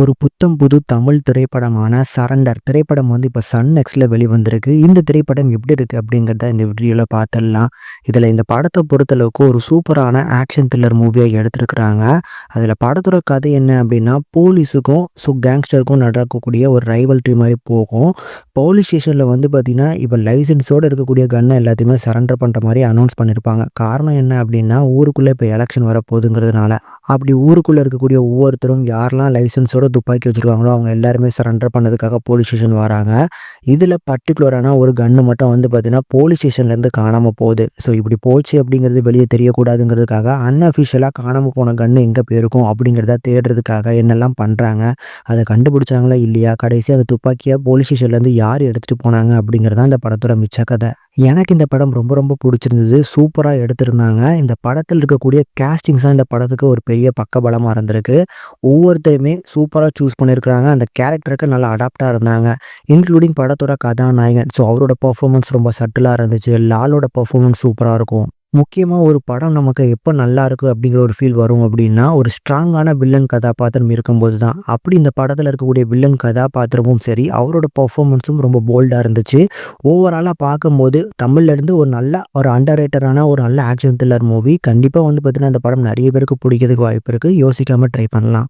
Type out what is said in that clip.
ஒரு புத்தம் புது தமிழ் திரைப்படமான சரண்டர். திரைப்படம் வந்து இப்போ சன் நெக்ஸ்ட்ல வெளிவந்திருக்கு. இந்த திரைப்படம் எப்படி இருக்குது அப்படிங்கிறத இந்த வீடியோவில் பார்த்துடலாம். இதில் இந்த படத்தை பொறுத்தளவுக்கு ஒரு சூப்பரான ஆக்ஷன் த்ரில்லர் மூவியாக எடுத்திருக்கிறாங்க. அதில் படத்தோட கதை என்ன அப்படின்னா போலீஸுக்கும் ஸோ கேங்ஸ்டருக்கும் நடக்கக்கூடிய ஒரு ரைவல்ட்ரி மாதிரி போகும். போலீஸ் ஸ்டேஷனில் வந்து பார்த்திங்கன்னா இப்போ லைசன்ஸோடு இருக்கக்கூடிய கன்னை எல்லாத்தையுமே சரண்டர் பண்ணுற மாதிரி அனௌன்ஸ் பண்ணியிருப்பாங்க காரணம் என்ன அப்படின்னா ஊருக்குள்ளே இப்போ எலெக்ஷன் வரப்போகுதுங்கிறதுனால. அப்படி ஊருக்குள்ளே இருக்கக்கூடிய ஒவ்வொருத்தரும் யாரெல்லாம் லைசன்ஸோட துப்பாக்கி வச்சுருக்காங்களோ அவங்க எல்லாருமே சரண்டர் பண்ணதுக்காக போலீஸ் ஸ்டேஷன் வராங்க. இதில் பர்டிகுலரான ஒரு கன்று மட்டும் வந்து பார்த்திங்கன்னா போலீஸ் ஸ்டேஷன்லேருந்து காணாமல் போகுது. ஸோ இப்படி போச்சு அப்படிங்கிறது வெளியே தெரியக்கூடாதுங்கிறதுக்காக அன்அஃபிஷியலாக காணாமல் போன கன்று எங்கே போயிருக்கும் அப்படிங்கிறத தேடுறதுக்காக என்னெல்லாம் பண்ணுறாங்க அதை கண்டுபிடிச்சாங்களா இல்லையா கடைசி அந்த துப்பாக்கியை போலீஸ் ஸ்டேஷன்லேருந்து யார் எடுத்துகிட்டு போனாங்க அப்படிங்கிறதான் அந்த படத்தோட மிச்ச கதை. எனக்கு இந்த படம் ரொம்ப ரொம்ப பிடிச்சிருந்தது. சூப்பராக எடுத்திருந்தாங்க. இந்த படத்தில் இருக்கக்கூடிய கேஸ்டிங்ஸ் தான் இந்த படத்துக்கு ஒரு பெரிய பக்கபலமாக இருந்திருக்கு. ஒவ்வொருத்தருமே சூப்பராக சூஸ் பண்ணியிருக்கிறாங்க அந்த கேரக்டருக்கு நல்லா அடாப்டாக இருந்தாங்க. இன்க்ளூடிங் படத்தோட கதாநாயகன். ஸோ அவரோட பர்ஃபார்மன்ஸ் ரொம்ப சட்டிலாக இருந்துச்சு. லாலோட பர்ஃபார்மன்ஸ் சூப்பராக இருக்கும். முக்கியமாக ஒரு படம் நமக்கு எப்போ நல்லா இருக்கு அப்படிங்கிற ஒரு ஃபீல் வரும் அப்படின்னா ஒரு ஸ்ட்ராங்கான வில்லன் கதாபாத்திரம் இருக்கும்போது தான். அப்படி இந்த படத்தில் இருக்கக்கூடிய வில்லன் கதாபாத்திரமும் சரி அவரோட பர்ஃபார்மன்ஸும் ரொம்ப போல்டாக இருந்துச்சு. ஓவராலாக பார்க்கும்போது தமிழ்லேருந்து ஒரு நல்ல ஒரு அண்டர் ரேட்டரான ஒரு நல்ல ஆக்ஷன் த்ரில்லர் மூவி கண்டிப்பாக வந்து பார்த்தீங்கன்னா இந்த படம் நிறைய பேருக்கு பிடிக்கிறதுக்கு வாய்ப்பு இருக்குது யோசிக்காமல் ட்ரை பண்ணலாம்.